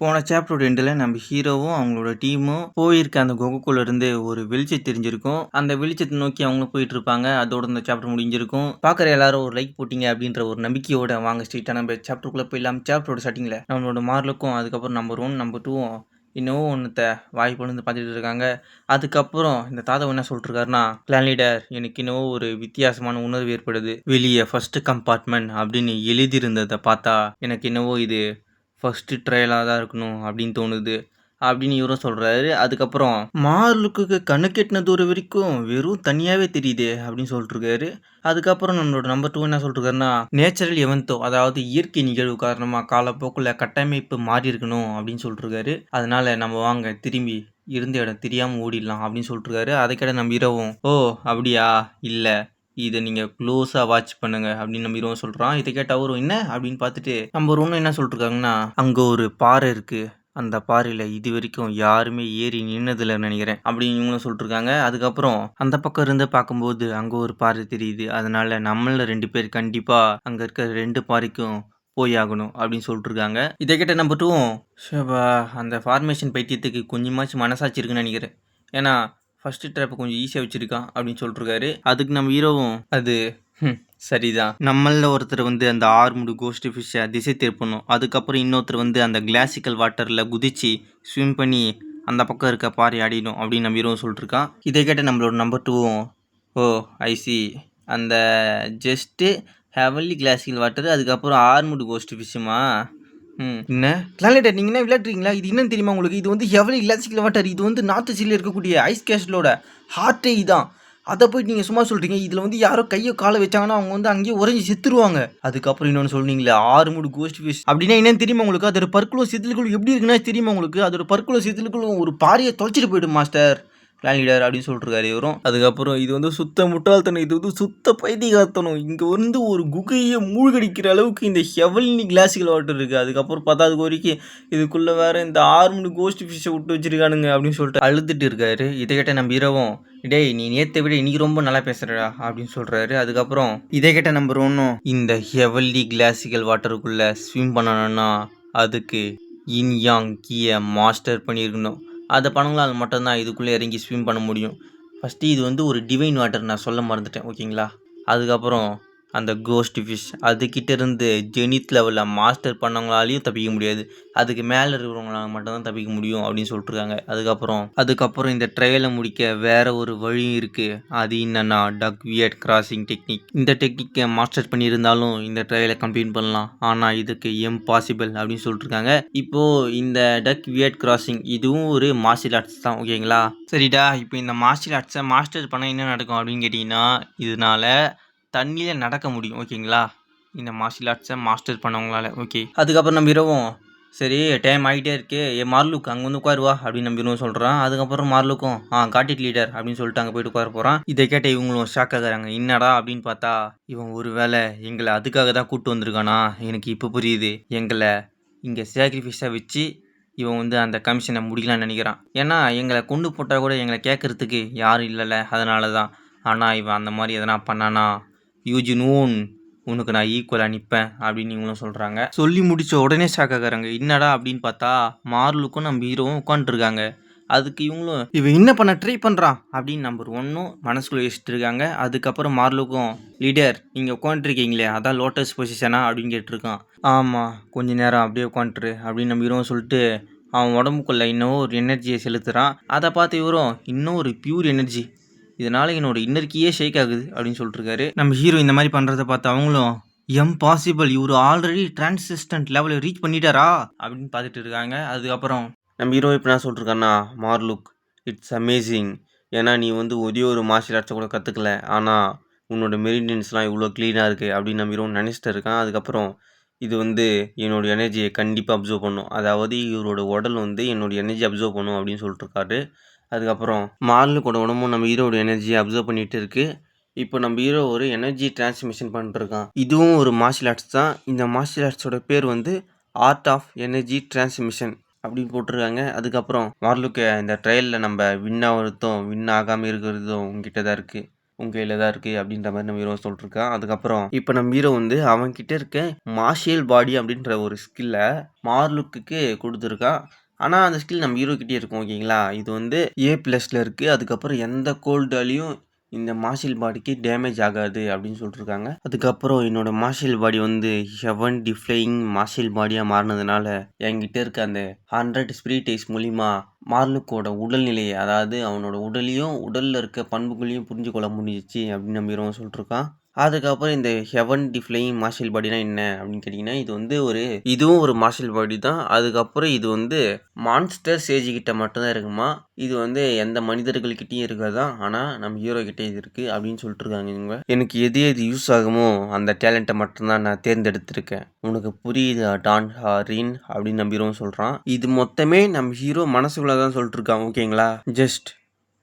போன சாப்டரோட எண்டில் நம்ம ஹீரோவும் அவங்களோட டீமும் போயிருக்க அந்த குகைக்குள்ள இருந்து ஒரு வெளிச்சம் தெரிஞ்சிருக்கும். அந்த வெளிச்சத்தை நோக்கி அவங்களும் போயிட்டு இருப்பாங்க அதோட இந்த சாப்டர் முடிஞ்சிருக்கும். பார்க்குற எல்லாரும் ஒரு லைக் போட்டீங்க அப்படின்ற ஒரு நம்பிக்கையோட வாங்க ஸ்ட்ரீட்டாக நம்ம சாப்டருக்குள்ளே போயிடலாம். சாப்டரோட ஸ்டார்டிங்கில் நம்மளோட மார்லுக்கும் அதுக்கப்புறம் நம்பர் ஒன் நம்பர் டூவும் இன்னமும் ஒன்றுத்த வாய் பொழுது பார்த்துட்டு இருக்காங்க. அதுக்கப்புறம் இந்த தாத்தா என்ன சொல்லிட்டுருக்காருன்னா கிளான் லீடர் எனக்கு இன்னமும் ஒரு வித்தியாசமான உணர்வு ஏற்படுது. வெளியே ஃபர்ஸ்ட் கம்பார்ட்மெண்ட் அப்படின்னு எழுதியிருந்ததை பார்த்தா எனக்கு என்னவோ இது ஃபஸ்ட்டு ட்ரையலாக தான் இருக்கணும் அப்படின்னு தோணுது. அப்படின்னு இவரும் சொல்கிறாரு அதுக்கப்புறம் மார்லுக்கு கண்ணு கெட்டின தூரம் வரைக்கும் வெறும் தனியாகவே தெரியுது அப்படின்னு சொல்லிட்டுருக்காரு. அதுக்கப்புறம் நம்மளோட நம்பர் டூ என்ன சொல்லிட்டுருக்காருன்னா நேச்சுரல் எவன்த்தோ அதாவது இயற்கை நிகழ்வு காரணமாக காலப்போக்கில் கட்டமைப்பு மாறி இருக்கணும் அப்படின்னு சொல்லிட்டுருக்காரு. அதனால் நம்ம வாங்க திரும்பி இருந்த இடம் தெரியாமல் ஓடிடலாம் அப்படின்னு சொல்லிட்டுருக்காரு. அதுக்கிட்ட நம்ம இரவும் ஓ அப்படியா? இல்லை. இதை நீங்கள் க்ளோஸாக வாட்ச் பண்ணுங்க அப்படின்னு நம்ம இரவும் சொல்கிறான் இதை கேட்ட அவரும் என்ன? அப்படின்னு பார்த்துட்டு நம்ம ஒன்று என்ன சொல்லிட்டுருக்காங்கன்னா அங்கே ஒரு பாறை இருக்குது அந்த பாறையில் இது வரைக்கும் யாருமே ஏறி நின்னதில்லை நினைக்கிறேன் அப்படின்னு இவங்களும் சொல்லிட்டுருக்காங்க. அதுக்கப்புறம் அந்த பக்கம் இருந்து பார்க்கும்போது அங்கே ஒரு பாறை தெரியுது. அதனால நம்மள ரெண்டு பேர் கண்டிப்பாக அங்கே இருக்கிற ரெண்டு பாறைக்கும் போய் ஆகணும் அப்படின்னு சொல்லிட்டுருக்காங்க. இதை கேட்ட நம்பட்டும் ஷபா அந்த ஃபார்மேஷன் பைத்தியத்துக்கு கொஞ்சமாச்சும் மனசாட்சி இருக்குன்னு நினைக்கிறேன். ஏன்னா ஃபஸ்ட்டு ட்ராப்பை கொஞ்சம் ஈஸியாக வச்சுருக்கான் அப்படின்னு சொல்லிட்டுருக்காரு. அதுக்கு நம்ம ஹீரோவும் அது சரிதான். நம்மளில் ஒருத்தர் வந்து அந்த ஆர்முடு கோஸ்ட் ஃபிஷ்ஷை திசை திருப்பணும். அதுக்கப்புறம் இன்னொருத்தர் வந்து அந்த கிளாசிக்கல் வாட்டரில் குதிச்சு ஸ்விம் பண்ணி அந்த பக்கம் இருக்க பாறை ஆடிடும் அப்படின்னு நம்ம ஹீரோவும் சொல்லிட்டுருக்கான். இதை கேட்ட நம்மளோட நம்பர் டூவும் ஓ ஐசி அந்த ஜஸ்ட்டு ஹெவன்லி கிளாசிக்கல் வாட்டர் அதுக்கப்புறம் ஆர்முடு கோஸ்ட் ஃபிஷ்ஷுமா என்ன? கிளாலேட்டர் நீங்கள் என்ன விளையாடுறீங்களா? இது என்னன்னு தெரியுமா உங்களுக்கு? இது வந்து எவ்வளோ கிளாசிக்கல் வாட்டர் இது வந்து நார்த் சைடில் இருக்கக்கூடிய ஐஸ் கேஸ்டலோட ஹார்ட்டே இதான். அதை போய் நீங்கள் சும்மா சொல்கிறீங்க இதில் வந்து யாரோ கையோ காலை வச்சாங்கன்னா அவங்க வந்து அங்கேயே உறைஞ்சி செத்துருவாங்க. அதுக்கப்புறம் இன்னொன்று சொன்னீங்களே ஆறு மூடு கோஸ்ட் ஃபிஷ் அப்படின்னா என்னன்னு தெரியுமா உங்களுக்கு? அதோட பற்குளம் செதில்கள் எப்படி இருக்குன்னா தெரியுமா உங்களுக்கு? அதோட பற்குளம் செதில்களும் ஒரு பாரியை தொலைச்சிட்டு போயிடும் மாஸ்டர் பிளான் லீடர் அப்படின்னு சொல்லிட்டுருக்காரு இவரும். அதுக்கப்புறம் இது வந்து சுத்த முட்டாள்தனம் இது வந்து சுத்த பைத்தியகார்த்தனம். இங்கே வந்து ஒரு குகையை மூழ்கடிக்கிற அளவுக்கு இந்த ஹெவலினி கிளாசிக்கல் வாட்டர் இருக்குது அதுக்கப்புறம் பத்தாவது வரைக்கும் இதுக்குள்ளே வேறு இந்த ஆர்முடு கோஸ்ட் ஃபிஷ்ஷை விட்டு வச்சிருக்கானுங்க அப்படின்னு சொல்லிட்டு அழுதுட்டு இருக்காரு. இதை கேட்ட நம்ம இரவும் டேய் நீ நேற்றை விட இன்னைக்கு ரொம்ப நல்லா பேசுகிறடா அப்படின்னு சொல்கிறாரு அதுக்கப்புறம் இதை கேட்ட நம்பர் ஒன்றும் இந்த ஹெவல்லி கிளாசிக்கல் வாட்டருக்குள்ளே ஸ்விம் பண்ணணும்னா அதுக்கு இன் யாங் கீயை மாஸ்டர் பண்ணியிருக்கணும். அந்த பணங்களால் மட்டும்தான் இதுக்குள்ளே இறங்கி ஸ்விம் பண்ண முடியும். ஃபஸ்ட்டு இது வந்து ஒரு டிவைன் வாட்டர் நான் சொல்ல மறந்துட்டேன் ஓகேங்களா அதுக்கப்புறம் அந்த கோஸ்ட் ஃபிஷ் அதுக்கிட்ட இருந்து ஜெனித் லெவலில் மாஸ்டர் பண்ணவங்களாலையும் தப்பிக்க முடியாது. அதுக்கு மேலே இருக்கிறவங்களால மட்டும்தான் தப்பிக்க முடியும் அப்படின்னு சொல்லிட்டுருக்காங்க. அதுக்கப்புறம் அதுக்கப்புறம் இந்த ட்ரையலை முடிக்க வேறு ஒரு வழியும் இருக்குது அது என்னென்னா டக் வியட் கிராசிங் டெக்னிக் இந்த டெக்னிக்கை மாஸ்டர் பண்ணியிருந்தாலும் இந்த ட்ரையலை கம்ப்ளீட் பண்ணலாம். ஆனால் இதுக்கு எம்பாசிபிள் அப்படின்னு சொல்லிட்டுருக்காங்க. இப்போது இந்த டக் வியட் கிராசிங் இதுவும் ஒரு மார்ஷியல் ஆர்ட்ஸ் தான் ஓகேங்களா சரிடா இப்போ இந்த மார்ஷியல் ஆர்ட்ஸை மாஸ்டர் பண்ணால் என்ன நடக்கும் அப்படின்னு கேட்டிங்கன்னா இதனால தண்ணியில் நடக்க முடியும் ஓகேங்களா இந்த மார்ஷியல் ஆர்ட்ஸை மாஸ்டர் பண்ணவங்களால ஓகே அதுக்கப்புறம் நம்ம இரவும் சரி டைம் ஆகிட்டே இருக்கு ஏ மார்லுக் அங்கே வந்து உட்காருவா அப்படின்னு நம்ம சொல்கிறான் அதுக்கப்புறம் மார்லுக்கும் ஆ காட்டிட் லீடர் அப்படின்னு சொல்லிட்டு அங்கே போயிட்டு உட்கார போகிறான் இதை கேட்ட இவங்களும் ஷாக் ஆகுறாங்க. என்னடா அப்படின்னு பார்த்தா இவன் ஒரு வேளை எங்களை அதுக்காக தான் கூப்பிட்டு வந்திருக்கானா? எனக்கு இப்போ புரியுது. எங்களை இங்கே சாக்ரிஃபைஸாக வச்சு இவன் வந்து அந்த கமிஷனை முடிக்கலாம்னு நினைக்கிறான். ஏன்னா எங்களை கொண்டு போட்டால் கூட எங்களை கேட்குறதுக்கு யாரும் இல்லைல்ல அதனால தான் ஆனால் இவன் அந்த மாதிரி எதனா பண்ணானா? யூஜினூன் உனக்கு நான் ஈக்குவலாக நிற்பேன் அப்படின்னு இவங்களும் சொல்கிறாங்க சொல்லி முடித்த உடனே ஷாக் என்னடா? அப்படின்னு பார்த்தா மார்லுக்கும் நம்ம ஹீரோவும் உட்காந்துருக்காங்க அதுக்கு இவங்களும் இவன் என்ன பண்ண ட்ரை பண்ணுறான் அப்படின்னு நம்பர் ஒன்றும் மனசுக்குள்ளே யோசிச்சுட்டு இருக்காங்க. அதுக்கப்புறம் மார்லுக்கும் லீடர் நீங்கள் உட்காந்துருக்கீங்களே அதான் லோட்டஸ் பொசிஷனா அப்படின்னு கேட்டிருக்கான். ஆமாம் கொஞ்ச நேரம் அப்படியே உட்காந்துரு அப்படின்னு நம்ம ஹீரோவும் சொல்லிட்டு அவன் உடம்புக்குள்ள இன்னும் ஒரு எனர்ஜியை செலுத்துகிறான் அதை பார்த்து இவரும் இன்னும் ஒரு பியூர் எனர்ஜி இதனால என்னோட இன்னர்க்கியே ஷேக் ஆகுது அப்படின்னு சொல்லிட்டுருக்காரு. நம்ம ஹீரோ இந்த மாதிரி பண்ணுறத பார்த்து அவங்களும் எம் பாசிபிள் இவர் ஆல்ரெடி டிரான்சிஸ்டன்ட் லெவலில் ரீச் பண்ணிட்டாரா? அப்படின்னு பார்த்துட்டு இருக்காங்க. அதுக்கப்புறம் நம்ம ஹீரோ இப்போ என்ன சொல்லிட்டுருக்கான்னா மார்லுக் இட்ஸ் அமேசிங் ஏன்னா நீ வந்து ஒரே ஒரு மார்ஷியல் ஆர்ட்ஸை கூட கற்றுக்கல ஆனால் உன்னோட மெரிடியன்ஸ்லாம் இவ்வளோ க்ளீனாக இருக்குது அப்படின்னு நம்ம ஹீரோ நினச்சிட்டு இருக்கான். அதுக்கப்புறம் இது வந்து என்னோட எனர்ஜியை கண்டிப்பாக அப்சர்வ் பண்ணும். அதாவது இவரோட உடல் வந்து என்னோட எனர்ஜி அப்சர்வ் பண்ணும் அப்படின்னு சொல்லிட்டுருக்காரு. அதுக்கப்புறம் மார்லுக்கோட உடம்பும் நம்ம ஹீரோட எனர்ஜியை அப்சர்வ் பண்ணிட்டு இருக்கு. இப்போ நம்ம ஹீரோ ஒரு எனர்ஜி டிரான்ஸ்மிஷன் பண்ணிட்டுருக்கான். இதுவும் ஒரு மார்ஷியல் ஆர்ட்ஸ் தான். இந்த மார்ஷியல் ஆர்ட்ஸோட பேர் வந்து ஆர்ட் ஆஃப் எனர்ஜி டிரான்ஸ்மிஷன் அப்படின்னு போட்டிருக்காங்க. அதுக்கப்புறம் மார்லுக்கு இந்த ட்ரையலில் நம்ம வின் ஆகிறதும் வின் ஆகாமல் இருக்கிறதும் உங்ககிட்ட தான் இருக்குது உங்கள் கையில் தான் இருக்கு அப்படின்ற மாதிரி நம்ம ஹீரோ சொல்லிட்டுருக்கான். அதுக்கப்புறம் இப்போ நம்ம ஹீரோ வந்து அவன்கிட்ட இருக்க மார்ஷியல் பாடி அப்படின்ற ஒரு ஸ்கில்லை மார்லுக்கு கொடுத்துருக்கான். ஆனால் அந்த ஸ்கில் நம்ம ஹீரோ கிட்டே இருக்கும் ஓகேங்களா? இது வந்து ஏ ப்ளஸில் இருக்குது அதுக்கப்புறம் எந்த கோல்டாலையும் இந்த மார்ஷியல் பாடிக்கு டேமேஜ் ஆகாது அப்படின்னு சொல்லிட்டுருக்காங்க அதுக்கப்புறம் என்னோட மார்ஷியல் பாடி வந்து ஹெவன் டிஃப்ளையிங் மார்ஷியல் பாடியாக மாறினதுனால என்கிட்ட இருக்க அந்த ஹண்ட்ரட் ஸ்பிரிட் ஐஸ் மூலிமா மார்லுக்கோட உடல்நிலையை அதாவது அவனோட உடலையும் உடலில் இருக்க பண்புகளையும் புரிஞ்சு கொள்ள முடிஞ்சிச்சு அப்படின்னு நம்பிடுவோம் சொல்லிட்டுருக்கான் அதுக்கப்புறம் இந்த ஹெவன் டிஃப்ளைங் மார்ஷியல் பாடினா என்ன அப்படின்னு கேட்டிங்கன்னா இது வந்து ஒரு இதுவும் ஒரு மார்ஷியல் பாடி தான். அதுக்கப்புறம் இது வந்து மான்ஸ்டர் ஸ்டேஜ் கிட்ட மட்டும்தான் இருக்குமா? இது வந்து எந்த மனிதர்கள்கிட்டையும் இருக்காதான் ஆனால் நம்ம ஹீரோ கிட்டே இது இருக்குது அப்படின்னு சொல்லிட்டு இருக்காங்க இவங்க. எனக்கு எது எது யூஸ் ஆகுமோ அந்த டேலண்ட்டை மட்டும்தான் நான் தேர்ந்தெடுத்திருக்கேன். உனக்கு புரியுது டான் ஹாரின் அப்படின்னு நம்பிடுவோம் சொல்கிறான் இது மொத்தமே நம்ம ஹீரோ மனசுக்குள்ளே தான் சொல்லிட்டு இருக்கான் ஓகேங்களா ஜஸ்ட்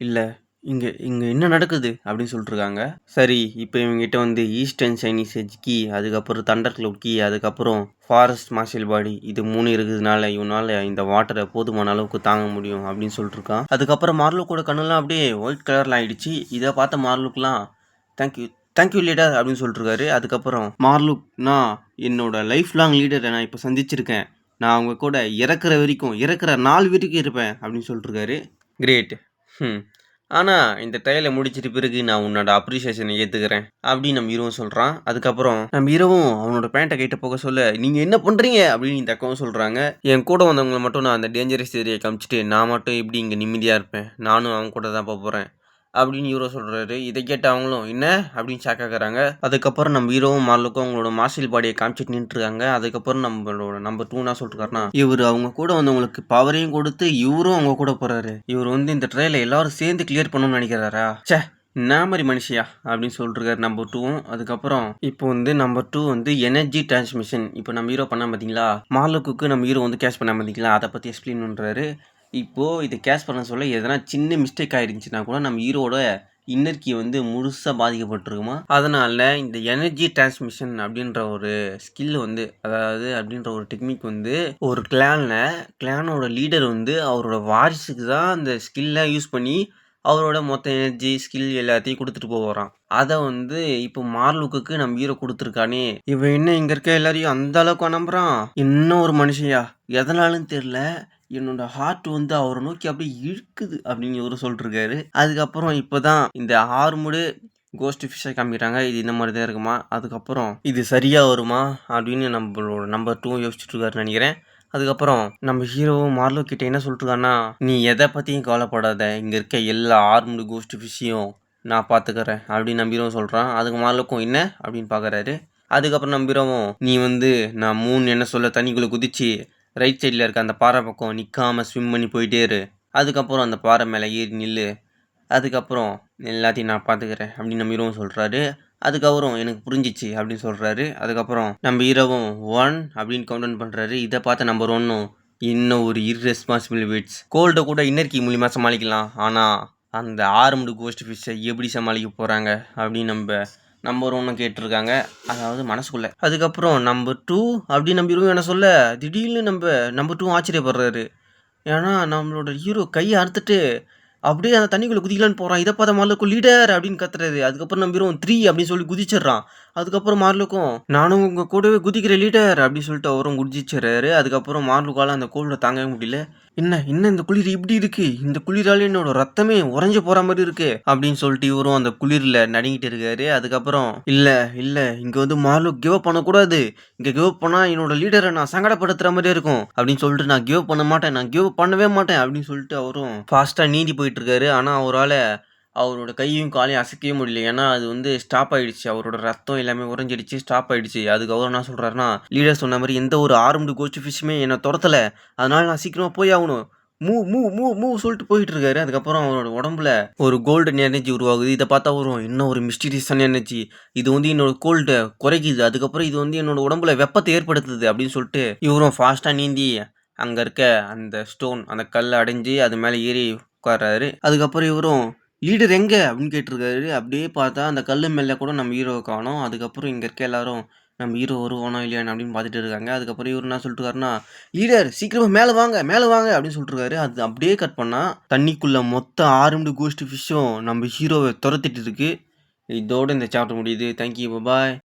இல்லை. இங்கே இங்கே என்ன நடக்குது? அப்படின்னு சொல்லிட்டுருக்காங்க. சரி இப்போ இவங்ககிட்ட வந்து ஈஸ்டர்ன் சைனீஸ் எஜ் கீ அதுக்கப்புறம் தண்டர் க்ளவுட் கீ அதுக்கப்புறம் ஃபாரஸ்ட் மார்ஷல் பாடி இது மூணு இருக்கிறதுனால இவனால் இந்த வாட்டரை போதுமான அளவுக்கு தாங்க முடியும் அப்படின்னு சொல்லிட்டுருக்கான். அதுக்கப்புறம் மார்லுக்கோட கண்ணெல்லாம் அப்படியே ஒயிட் கலரில் ஆகிடுச்சு இதை பார்த்த மார்லுக்கெலாம் தேங்க்யூ தேங்க்யூ லீடர் அப்படின்னு சொல்லிட்டுருக்காரு. அதுக்கப்புறம் மார்லுக் நான் என்னோட லைஃப் லாங் லீடரை நான் இப்போ சந்திச்சிருக்கேன். நான் அவங்க கூட இறக்குற வரைக்கும் இறக்குற நாள் வரைக்கும் இருப்பேன் அப்படின்னு சொல்லிட்டுருக்காரு. கிரேட் ம் ஆனால் இந்த ட்ரையலை முடிச்சிட்டு பிறகு நான் உன்னோட அப்ரிசியேஷனை ஏற்றுக்கிறேன் அப்படின்னு நம்ம இரவும் சொல்கிறான் அதுக்கப்புறம் நம்ம இரவும் அவனோட பேண்ட்டை கேட்டு போக சொல்ல நீங்கள் என்ன பண்ணுறீங்க அப்படின்னு இந்த அக்காவும் சொல்கிறாங்க என் கூட வந்தவங்களை மட்டும் நான் அந்த டேஞ்சரஸ் ஏரியா காமிச்சிட்டு நான் மட்டும் எப்படி இங்கே நிம்மதியாக இருப்பேன்? நானும் அவன் கூட தான் போக போகிறேன் அப்படின்னு ஹீரோ சொல்கிறாரு இதை கேட்டு அவங்களும் என்ன? அப்படின்னு ஷாக் ஆகுறாங்க. அதுக்கப்புறம் நம்ம ஹீரோவும் மார்லுக்கும் அவங்களோட மார்ஷியல் பாடியை காமிச்சிட்டு நின்றுருக்காங்க அதுக்கப்புறம் நம்மளோட நம்பர் டூ என்ன இவர் அவங்க கூட வந்தவங்களுக்கு பவரையும் கொடுத்து இவரும் அவங்க கூட போகிறாரு இவர் வந்து இந்த ட்ரெயில எல்லாரும் சேர்ந்து கிளியர் பண்ணணும்னு நினைக்கிறாரா? ச்சே என்ன மாதிரி மனுஷியா? அப்படின்னு சொல்லிருக்காரு நம்பர் டூவும் அதுக்கப்புறம் இப்போ வந்து நம்பர் டூ வந்து எனர்ஜி டிரான்ஸ்மிஷன் இப்போ நம்ம ஹீரோ பண்ண பார்த்தீங்களா மாலுக்கு நம்ம ஹீரோ வந்து கேஷ் பண்ண பார்த்தீங்களா அதை பற்றி எக்ஸ்பிளைன் பண்ணுறாரு இப்போது இதை கேஷ் பண்ண சொல்ல எதனா சின்ன மிஸ்டேக் ஆகிருந்துச்சின்னா கூட நம்ம ஹீரோட இன்னர் கீ வந்து முழுசாக பாதிக்கப்பட்டிருக்குமா? அதனால் இந்த எனர்ஜி டிரான்ஸ்மிஷன் அப்படின்ற ஒரு ஸ்கில் வந்து அதாவது அப்படின்ற ஒரு டெக்னிக் வந்து ஒரு கிளானில் கிளானோட லீடர் வந்து அவரோட வாரிசுக்கு தான் அந்த ஸ்கில்லை யூஸ் பண்ணி அவரோட மொத்த எனர்ஜி ஸ்கில் எல்லாத்தையும் கொடுத்துட்டு போகிறான் அதை வந்து இப்போ மார்லுக்கு நம்ம ஹீரோ கொடுத்துருக்கானே இவன் என்ன இங்கே இருக்க எல்லாரையும் அந்த அளவுக்கு நம்புறான் இன்னும் ஒரு மனுஷையா எதனாலும் தெரில என்னோட ஹார்ட் வந்து அவரை நோக்கி அப்படியே இழுக்குது அப்படின்னு இவரு சொல்லிட்டுருக்காரு அதுக்கப்புறம் இப்போ தான் இந்த ஆறுமுடு கோஸ்ட் ஃபிஷ்ஷாக காமிக்கிறாங்க. இது இந்த மாதிரி தான் இருக்குமா? அதுக்கப்புறம் இது சரியாக வருமா? அப்படின்னு நம்மளோட நம்பர் டூ யோசிச்சிட்டுருக்காருன்னு நினைக்கிறேன். அதுக்கப்புறம் நம்ம ஹீரோவும் மார்லோ கிட்ட என்ன சொல்லிட்டுருக்கான்னா நீ எதை பற்றியும் கவலைப்படாத. இங்கே இருக்க எல்லா ஆர்முடு கோஸ்ட் ஃபிஷ்ஷையும் நான் பார்த்துக்கிறேன் அப்படின்னு நம்பிரும் சொல்கிறான் அதுக்கு மார்லுக்கும் என்ன அப்படின்னு பார்க்குறாரு அதுக்கப்புறம் நம்பிரவும் நீ வந்து நான் மூணு என்ன சொல்ல தண்ணிக்குள்ளே குதிச்சு ரைட் சைடில் இருக்க அந்த பாறை பக்கம் நிற்காம ஸ்விம் பண்ணி போயிட்டே இரு. அதுக்கப்புறம் அந்த பாறை மேலே ஏறி நில்லு. அதுக்கப்புறம் எல்லாத்தையும் நான் பார்த்துக்கிறேன் அப்படின்னு நம்ம இரவும் சொல்கிறாரு அதுக்கப்புறம் எனக்கு புரிஞ்சிச்சு அப்படின்னு சொல்கிறாரு அதுக்கப்புறம் நம்ம இரவும் ஒன் அப்படின்னு கவுண்ட் பண்ணுறாரு இதை பார்த்த நம்பர் ஒன்னும் இன்னும் ஒரு இர்ரெஸ்பான்சிபிள் வெயிட்ஸ் கோல்டை கூட இன்னர்கி மூலிமா சமாளிக்கலாம். ஆனால் அந்த ஆறுமுடு கோஸ்ட் ஃபிஷ்ஷை எப்படி சமாளிக்க போகிறாங்க அப்படின்னு நம்ம நம்பர் ஒன்று கேட்டிருக்காங்க. அதாவது மனசுக்குள்ளே. அதுக்கப்புறம் நம்பர் டூ அப்படி நம்பிடுவோம். என்ன சொல்ல? திடீர்னு நம்ம நம்பர் டூ ஆச்சரியப்படுறாரு. ஏன்னா நம்மளோட ஹீரோ கையை அறுத்துட்டு அப்படியே அந்த தண்ணிக்குள்ளே குதிக்கலான்னு போகிறான் இதை பார்த்த மார்லுக்கும் லீடர் அப்படின்னு கத்துறாரு. அதுக்கப்புறம் நம்பிடுவோம் த்ரீ அப்படின்னு சொல்லி குதிச்சிடுறான். அதுக்கப்புறம் மார்லுக்கும் நானும் உங்கள் கூடவே குதிக்கிற லீடர் அப்படின்னு சொல்லிட்டு அவரும் குதிச்சிடுறாரு. அதுக்கப்புறம் மார்லுக்கால அந்த கோல்டை தாங்கவே முடியல. என்ன என்ன இந்த குளிர் இப்படி இருக்கு? இந்த குளிரால என்னோட ரத்தமே உறைஞ்சு போற மாதிரி இருக்கு அப்படின்னு சொல்லிட்டு இவரும் அந்த குளிர்ல நடுங்கிட்டு இருக்காரு. அதுக்கப்புறம் இல்ல இல்ல இங்க வந்து மார்லு கிவ் அப் பண்ணக்கூடாது. இங்க கிவ் அப் பண்ணா என்னோட லீடரை நான் சங்கடப்படுத்துற மாதிரி இருக்கும் அப்படின்னு சொல்லிட்டு நான் கிவ் பண்ண மாட்டேன் நான் கிவ் பண்ணவே மாட்டேன் அப்படின்னு சொல்லிட்டு அவரும் ஃபாஸ்டா நீந்தி போயிட்டு இருக்காரு. ஆனா அவரால் அவரோட கையும் காலையும் அசைக்கவே முடியல. ஏன்னா அது வந்து ஸ்டாப் ஆயிடுச்சு. அவரோட ரத்தம் எல்லாமே உறைஞ்சிடுச்சு ஸ்டாப் ஆயிடுச்சு. அதுக்கு அவர் என்ன சொல்றாருன்னா லீடர் சொன்ன மாதிரி எந்த ஒரு ஆர்ம்டு கோச்சு ஃபிஷ்ஷுமே என்னை துரத்தல. அதனால நான் சீக்கிரமா போய் ஆகணும். மூவ் மூவ் மூவ் மூவ் சொல்லிட்டு போயிட்டு இருக்காரு. அதுக்கப்புறம் அவரோட உடம்புல ஒரு கோல்டன் எனர்ஜி உருவாகுது. இதை பார்த்தா வரும் இன்னும் ஒரு மிஸ்டீரியஸான எனர்ஜி இது வந்து என்னோட கோல்டை குறைக்குது. அதுக்கப்புறம் இது வந்து என்னோட உடம்புல வெப்பத்தை ஏற்படுத்துது அப்படின்னு சொல்லிட்டு இவரும் ஃபாஸ்ட்டாக நீந்தி அங்கே இருக்க அந்த ஸ்டோன் அந்த கல் அடைஞ்சு அது மேலே ஏறி உட்கார்றாரு. அதுக்கப்புறம் இவரும் லீடர் எங்கே? அப்படின்னு கேட்டிருக்காரு. அப்படியே பார்த்தா அந்த கல் மேலே கூட நம்ம ஹீரோவை காணோம். அதுக்கப்புறம் இங்கே இருக்க எல்லாரும் நம்ம ஹீரோ வருவானோ இல்லையான்னு அப்படின்னு பார்த்துட்டு இருக்காங்க. அதுக்கப்புறம் இவர் என்ன சொல்லிட்டுருக்காருன்னா லீடர் சீக்கிரமாக மேலே வாங்க மேலே வாங்க அப்படின்னு சொல்லிட்டுருக்காரு. அது அப்படியே கட் பண்ணால் தண்ணிக்குள்ள மொத்த ஆறுமடி கோஷ்டி ஃபிஷ்ஷும் நம்ம ஹீரோவை துரத்திட்டு இருக்கு. இதோட இந்த சாப்டர் முடியுது. Thank you bye